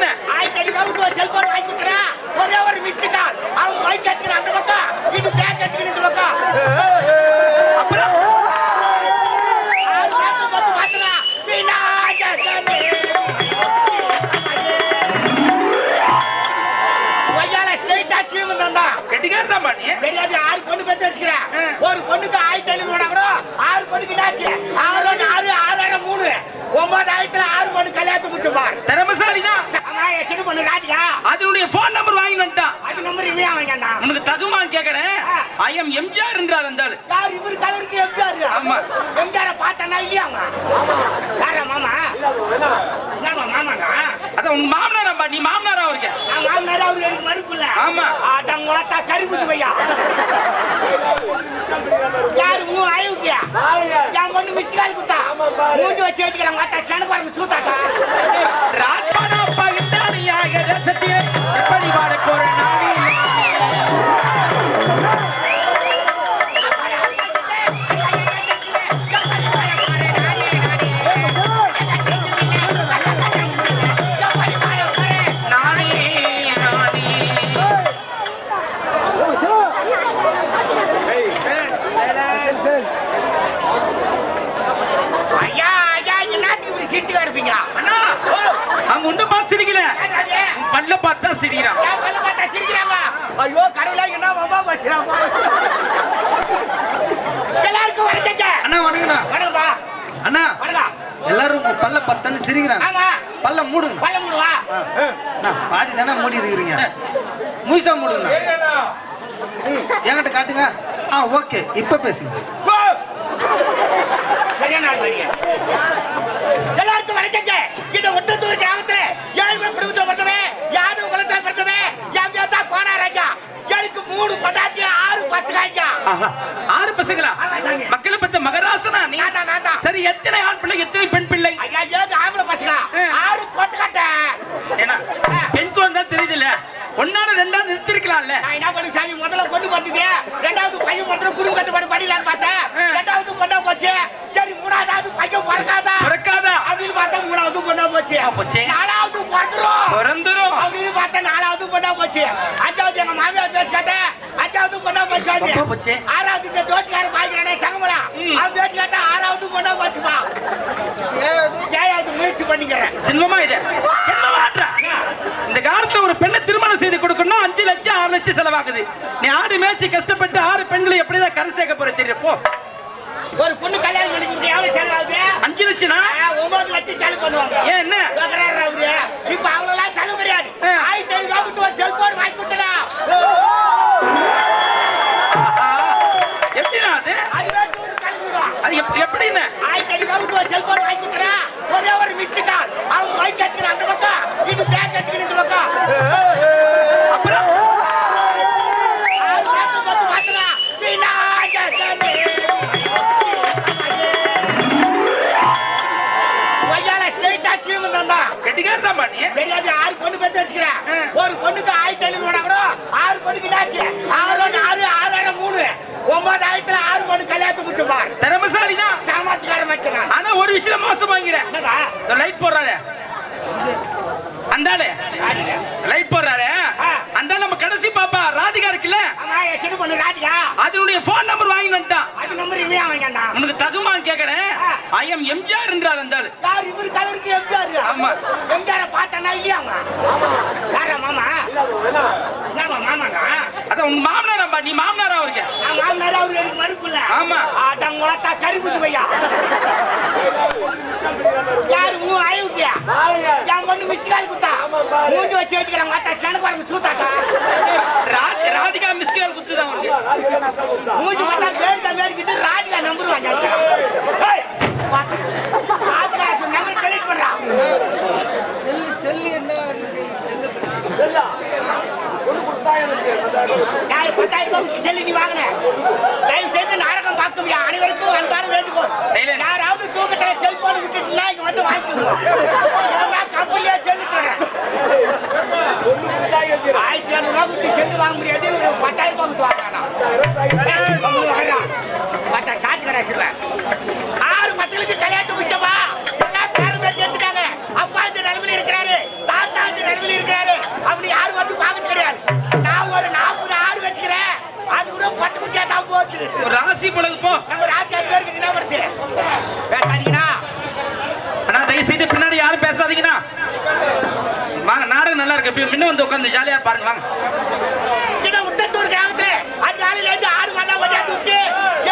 எப்படின்னு ஆயிரத்தி ரூபாய்க்கு ஒரு செல்போன் வாங்கி கொடுக்குறேன் ஒரே ஒரு மிஸ்டு கால் அவன் பைக் எடுத்துக்கிற அந்த பக்கம். இது பேக் எடுத்துக்கிற இந்த பக்கம். அப்புறம்? தெரியாது ஆறு பொண்ணு பெற்று வச்சுக்கிறேன். ஒரு பொண்ணுக்கு ஆயிரத்தி ஐநூறு வேணா கூட ஆறு பொண்ணுக்கு ஆறு ஆறு ஆறு ஆறு மூணு. ஒன்பதாயிரத்துல ஆறு பொண்ணு கல்யாணத்தை முடிச்சு பார் திறமசாலி தான் அம்மா என் சின்ன பொண்ணு ராஜிகா அதனுடைய போன் நம்பர் வாங்கி இவன் வாங்கினா உனக்கு தகுமான்னு கேக்குறேன். ஐ எம் எம்ஜிஆர் என்றார் அந்த ஆளு யார் இவரு கலருக்கு எம்ஜிஆர் ஆமா. எம்ஜிஆர் பார்த்தனா இல்லையாமா யாரா மாமா? என்னம்மா மாமாண்ணா அதான் உங்க மாமனாராம்பா நீ மாமனாரா அவருக்கு? நான் மாமனார் அவரு எனக்கு மறுப்புல ஆமா. ஆட்டங்குளத்தா கருப்புது பையா யாரு மூ அயவுக்கியா என் பொண்ணு மிஸ்ட் கால் குத்தா மூஞ்சி வச்சு வச்சுக்கிறேன் மாத்தா. சேன பாருங்க சூத்தாட்டா? பல்ல பத்தன்னு சிரிக்கிறாங்க. ஆமா. பல்ல மூடுங்க. பல்ல முடுவா? பாதி தானே மூடி இருக்கிறீங்க முயசா மூடுங்க என்கிட்ட காட்டுங்க. ஆ ஓகே. இப்ப பேசுங்க. எல்லாருக்கும் வணக்கங்க. இந்த ஒட்டத்தூர் கிராமத்துல ஏழ்மை குடும்பத்துல பிறந்தவன் யாதவ குலத்துல பிறந்தவன் என் பேர் தான் கோணாராஜா எனக்கு மூணு கொண்டாட்டி ஆறு பசங்க ஆஹா, ஆறு பசங்களா. மக்களை பத்த மகராசனா நீ? நான் தான் நான் தான். சரி எத்தனை பெண் பிள்ளை ஐயா ஏது ஆம்பளை பசங்க ஆ. ஆறு போட்டுக்காட்டேன் ஏன்னா பெண் குழந்தை தெரியுதுல்ல ஒன்னால ரெண்டாவது நிறுத்திருக்கலாம்ல நான் என்ன பண்ணு சாமி முதல்ல பொண்ணு பார்த்தது ரெண்டாவது பையன் மட்டும் குடும்ப கட்டுப்பாடு படிக்கலான்னு பார்த்தேன் ஆ. ரெண்டாவது பொண்ணா போச்சு சரி மூணாவது பையன் பிறக்காதா பிறக்காதா அப்படின்னு பார்த்தா மூணாவது பொண்ணா போச்சு ஆ, போச்சு. நாலாவது பிறந்துரும் பிறந்துரும் அப்படின்னு பார்த்தா நாலாவது பொண்ணா போச்சு அஞ்சாவது எங்க மாமியார் பேசி கேட்டேன் அஞ்சாவது பொண்ணா போச்சு போச்சு. ஆறாவது இந்த தோச்சுக்கார பாய்க்கிறானே சங்கமலா. அவன் பேச்சு கேட்டா ஆறாவது பொண்ணா போச்சுப்பா ஏழாவது. முயற்சி பண்ணிக்கிறேன். சின்னமா இது. இந்த காலத்துல ஒரு பெண்ணை திருமணம் செய்து கொடுக்கணும்னா அஞ்சு லட்சம் ஆறு லட்சம் செலவாகுது. நீ ஆடு மேய்ச்சி கஷ்டப்பட்டு ஆறு பெண்களை எப்படிதான் கரை சேர்க்க போற தெரியும் போ. ஒரு பொண்ணு கல்யாணம் பண்ணிக்கிறது எவ்வளவு செலவாகுது? அஞ்சு லட்சம்னா? ஆ, ஒன்பது லட்சம் செலவு பண்ணுவாங்க. ஏன் என்ன? ஒரு பொண்ணுக்கு ஆயிரத்தி ஐநூறு கூட. ஆறு பொண்ணுக்கு என்னாச்சு ஆறு ஆறு ஆறு மூணு. ஒன்பதாயிரத்துல ஆறு பொண்ணு கல்யாணத்தை முடிச்சு பார் திறமசாலி தான் சாமாத்துக்கார மச்சனான் ஆனா ஒரு விஷயம் மோசம் வாங்கிறேன் என்னடா லைட் போடுறாரு அந்த லைட் போடுறாரு ஆ. அந்த ஆளு நம்ம பாப்பா ராதிகா இருக்குல்ல? ஆமா சின்ன பொண்ணு ராஜிகா அதனுடைய போன் நம்பர் வாங்கி வந்துட்டான். அது நம்பர் இவன் வாங்கினா உனக்கு தகுமான்னு கேக்குறேன். ஐ எம் எம்ஜிஆர் என்றார் அந்த ஆளு. யார் இவரு கலருக்கு எம்ஜிஆர் ஆமா. எம்ஜிஆர பார்த்தனா இல்லையாமா யாரா மாமா? என்னம்மா மாமாண்ணா? அதான் உங்க மாமனாராம்பா நீ மாமனாரா அவருக்கு? நான் மாமனார் அவரு எனக்கு மறுப்புல ஆமா. ஆட்டங்குளத்தா கருப்புது பையா. யாரு மூ அயவுக்கியா என் பொண்ணு மிஸ்ட் கால் குத்தா மூஞ்சி வச்சு வச்சுக்கிறேன் மாத்தா சேன பாருங்க சூத்தாட்டா? ராதிகா அவனுக்கு மூஞ்சி பார்த்தா பேர் தான் மேற்கிட்டு ராஜிகா நம்பர் வாங்க ராஜிகா நம்பர் டெலிட் பண்றான் செல்லு செல்லு என்ன இருக்கு? செல்லு யாரு பத்தாயிரம் ரூபாய்க்கு செல்லு நீ வாங்கின. தயவு செய்து நாடகம் பார்க்கும் அனைவருக்கும் அன்பான வேண்டுகோள். Silence. யாராவது தூக்கத்துல செல்போன் விட்டுட்டுனா இங்க வந்து வாங்கிக்கோங்க கம்பெனியா செல்லு தரேன். ஆயிரத்தி இரநூறு ரூபாய் கொடுத்து செல்லு வாங்க முடியாது. பழகு போ. நம்ம ராஜாதி பேருக்கு என்ன பண்ணுது பேசாதீங்கண்ணா. அண்ணா தயவு செய்து பின்னாடி யாரும் பேசாதீங்கண்ணா. வாங்க நாடகம் நல்லா இருக்கு. இப்ப முன்ன வந்து உட்காந்து ஜாலியா பாருங்க வாங்க. இந்த முட்டத்தூர் கிராமத்துல அது காலையில இருந்து ஆடு மாடா கொண்டாந்து விட்டு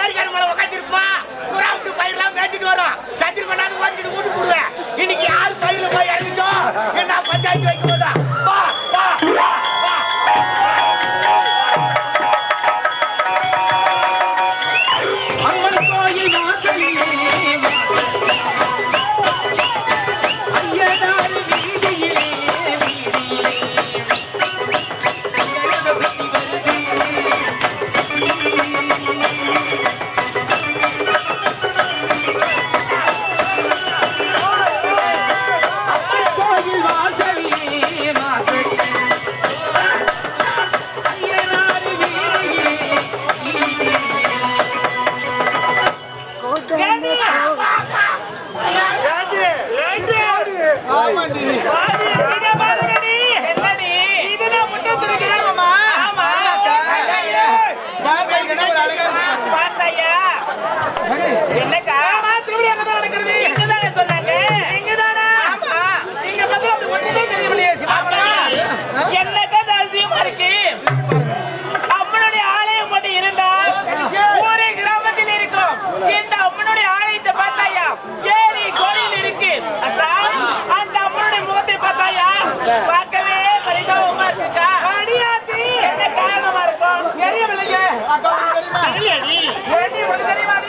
ஏரிக்கார மேல உட்காந்துருப்பா புறா விட்டு பயிரெல்லாம் மேய்ச்சிட்டு வரும். சத்திரி கொண்டாந்து ஓட்டிட்டு வீட்டு போடுவேன். இன்னைக்கு யாரு பயிரில் போய் இறங்கிச்சோ என்ன பஞ்சாயத்து வைக்க போதா?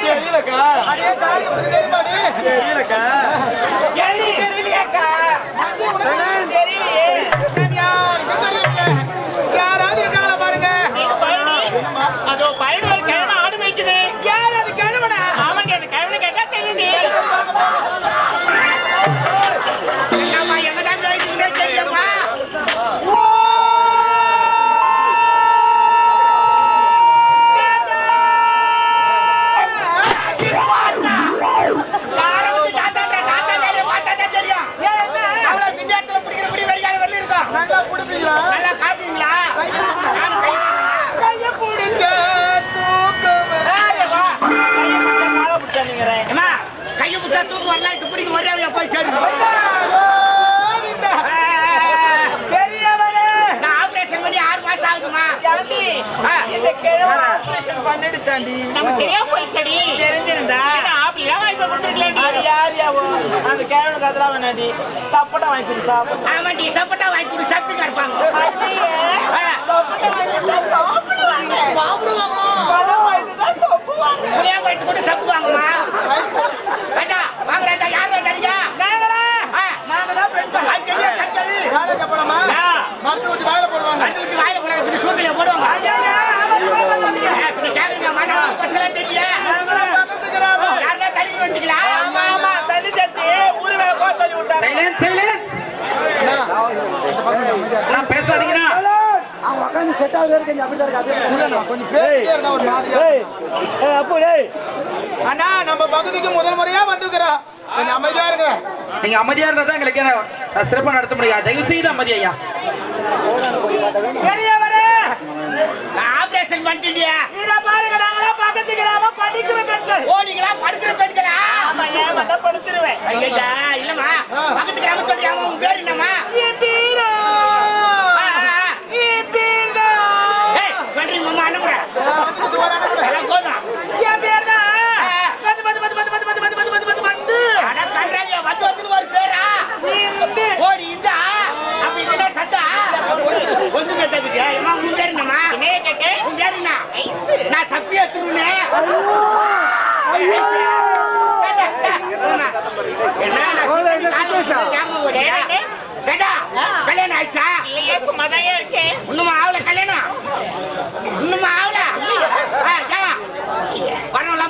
தெரியலக்கா. தெரியலக்கா. யாராவது இருக்காங்களா பாருங்க. அதோ பயணம். இருக்க வேணாடி சப்போட்டா வாங்கி கொடு சாப்பிடு ஆமாண்டி சப்பட்டா வாங்கி கொடு சப்பிங்க இருப்பாங்க சப்போட்டா வாங்கி கொடுத்தா சாப்பிடுவாங்க பழம் வாங்கி தான் சாப்பிடுவாங்க புளியா போயிட்டு கூட சப்பு வாங்குமா ராஜா வாங்க ராஜா யார் ராஜா நீங்க நாங்களா நாங்க தான் பெண் அது தெரியா கட்டல் மருந்து ஊத்தி வாயில போடுவாங்க மருந்து ஊத்தி வாயில போடுவாங்க இப்படி சூத்தில போடுவாங்க ஏய், இப்படி கேக்குறீங்க மாட்டா பசங்களா தெரியல யாரெல்லாம் தள்ளி வந்துட்டீங்களா ஆமா ஆமா தண்ணி தச்சு ஊரு மேல போ சொல்லி விட்டாங்க சைலன்ஸ் சைலன்ஸ் நான் பேசாதீங்கண்ணா. அண்ணா நம்ம பகுதிக்கு முதல் முறையா வந்துக்கிறோம் கொஞ்சம் அமைதியா இருங்க. நீங்க அமைதியா இருந்தா தான் எங்களுக்கு சிறப்பா நடத்த முடியாது தயவு செய்து அமைதி ஐயா. பெரியவரே ஆபரேஷன் பண்ணிட்டியா இத பாருங்க பக்கத்து கிராம படிக்கிற பெண்கள். ஓ நீங்களா? படுக்கிற பெண்களா? ஆமா ஏமாத்தா படுத்துருவேன். ஐயா இல்லம்மா. பக்கத்து கிராமம் பேர் என்னம்மா? என் பேரா. ஏய், சொல்றீங்க மாமா அனுப்புறேன் எல்லாம் போதும். என் அட கண்டாங்க வந்து வந்து ஒரு பேரா? இந்த ஓடி இந்த. அப்படி என்ன சத்தா? கேட்டதுக்கு உங்க திருவினா. நான் சப்பியா திருவினே. கல்யாணம் ஆயிடுச்சா? இன்னுமா ஆவல கல்யாணம். இன்னுமா ஆவல.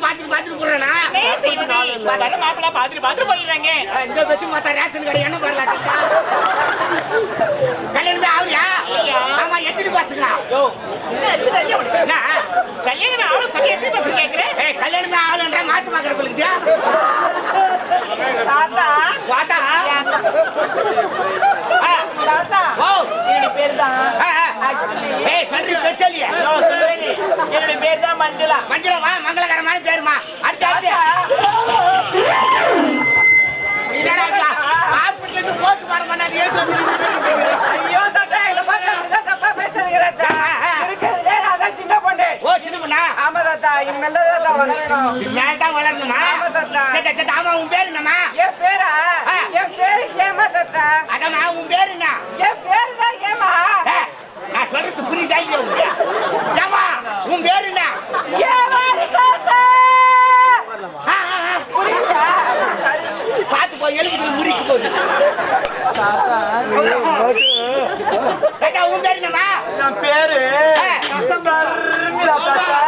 பாத்துட்டு பாத்துட்டு போறானா? மாப்பிள்ள பாத்துட்டு பாத்துட்டு போயிடுறாங்க. இந்த வச்சு மாத்தா ரேஷன் கடை என்ன பண்ணலாம் கல்யாணமே ஆகுறியா ஆமா எத்தனை பசங்களா கல்யாணமே ஆகும் சொல்லி எத்தனை பசங்க கேக்குறேன் கல்யாணமே ஆகலன்ற மாசு பாக்குற பிள்ளைக்கு தாத்தா. தாத்தா? ஓ என்னுடைய பேர் தான் மஞ்சுளா மஞ்சளவா மங்களகரமான பேருமா. அடுத்து என்னடா இது? ஹாஸ்பிட்டல்ல இருந்து போஸ்ட் பண்ணாது ஐயோ தாத்தா பார்த்தா தப்பா பேசுறீங்க தாத்தா. சின்ன பொண்ணு. ஓ சின்ன பொண்ணா? ஆமா தாத்தா. இனிமேல் தான் தாத்தா வளரணும். மேல தான் வளரணுமா? ஆமா தாத்தா. சரி சரி ஆமா உன் பேர் என்னம்மா? என் பேரா. என் பேரு ஏமா தாத்தா? அதம்மா உன் பேர் என்ன? என் பேரு இல்லையா உங்களுக்கு? ஏம்மா உன் பேர் என்ன? ஏமா பார்த்து போய் எழுதி முடிக்க போகுது உன் பேர் என்னம்மா? என் பேரு ஏ, பர்மிளா தாத்தா.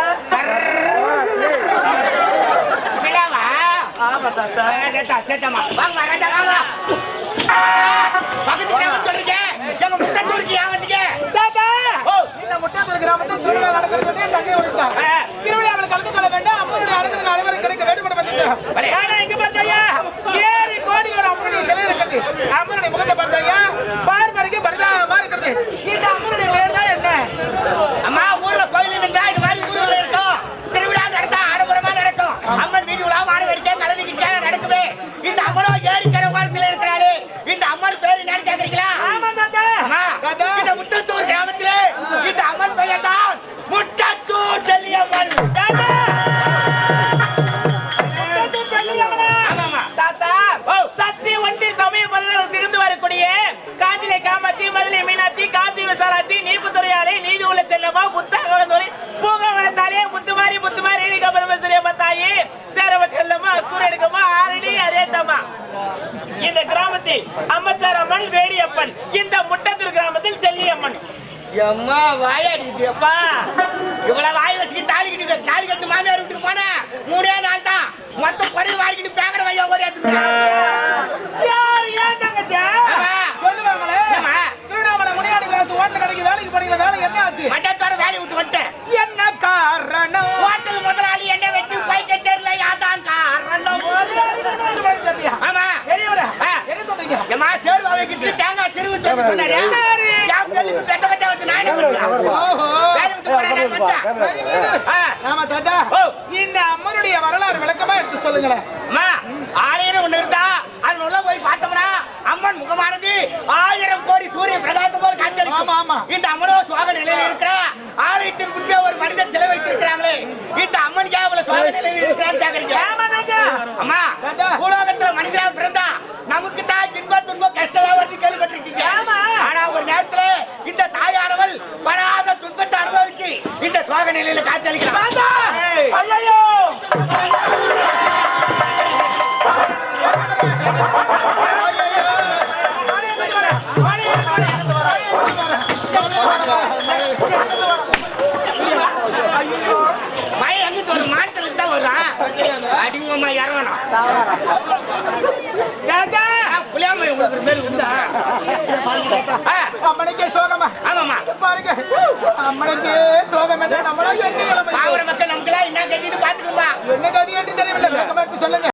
நிலாவா? ஆமா தாத்தா. ஆ, சேத்தா, சேத்தாம்மா. வாங்கம்மா, ராஜா, வாங்க. பக்கத்து கிராமம் சொல்றீங்க. எங்க முத்தத்தூருக்கு ஏன் வந்தீங்க? தாத்தா ஓ, இந்த முட்டாத்தூர் கிராமத்தில் திருவிழா நடக்கிறது என் தங்கை உடைத்தார் முட்டத்தூர் கிராமத்திலே இந்த அம்மன் பெயர் தான் முட்டத்தூர் செல்லியம்மன். காஞ்சிலை காமாட்சி மதுரை ரேணிகா பரமேஸ்வரிய தாயி சேரவட்டல்லம்மா அக்குரடுக்கம்மா ஆரணி அரேத்தம்மா இந்த கிராமத்தில் அம்மச்சார் அம்மன் வேடியப்பன் இந்த முட்டத்தூர் கிராமத்தில் செல்லியம்மன் எம்மா, வாயாடிது, அப்பா. இவ்வளவு வாய் வச்சுக்கிட்டு தாலி கட்டிட்டு, தாலி கட்டி மாமியார் வீட்டுக்கு போனேன். மூணே நாள் தான். மொத்தம் பொறி வாரிக்கிட்டு பேக்கடை வையா ஓடி எடுத்துட்டு யார் ஏன் தங்கச்சி ஆமா. சொல்லுவாங்களே. திருவண்ணாமலை முனியாடி கிளாஸ் ஹோட்டல் கடைக்கு வேலைக்கு போனீங்க வேலை என்ன ஆச்சு மட்டத்தோட வேலையை விட்டு வந்துட்டேன். இந்த அம்மனுடைய வரலாறு விளக்கமா எடுத்து சொல்லுங்களேன். அம்மா, ஆலயம்னு ஒண்ணு இருந்தா, அது உள்ள போய் பார்த்தோம்னா, அம்மன் முகமானது ஆயிரம் கோடி சூரிய பிரகாசம் போல ஆமா. இந்த அம்மனோ சுவாக நிலையில இருக்கிற ஆலயத்தின் முன்பே ஒரு மனிதன் சிலை வைத்திருக்கிறாங்களே இந்த அம்மன் கேவல சுவாக நிலையில இருக்கிறான்னு கேக்குறீங்க? அம்மா தாத்தா. பூலோகத்துல மனிதனா பிறந்தா நமக்கு தான் சோக நிலையில காட்சியளிக்கிறான் தாத்தா ஏய். ஐயோ அடிங்கம்மா இறங்கணும். புளியாமை உங்களுக்கு மேல் உண்டா? ஆ, அம்மனுக்கே சோகமா. பாருங்க. அம்மனுக்கே சோகம் என்ன நம்மளா எண்ணி பாவர மக்கள் நமக்கெல்லாம் என்ன கட்டிட்டு பாத்துக்கோமா என்ன கதி என்று தெரியவில்லை. விளக்கமா எடுத்து சொல்லுங்க.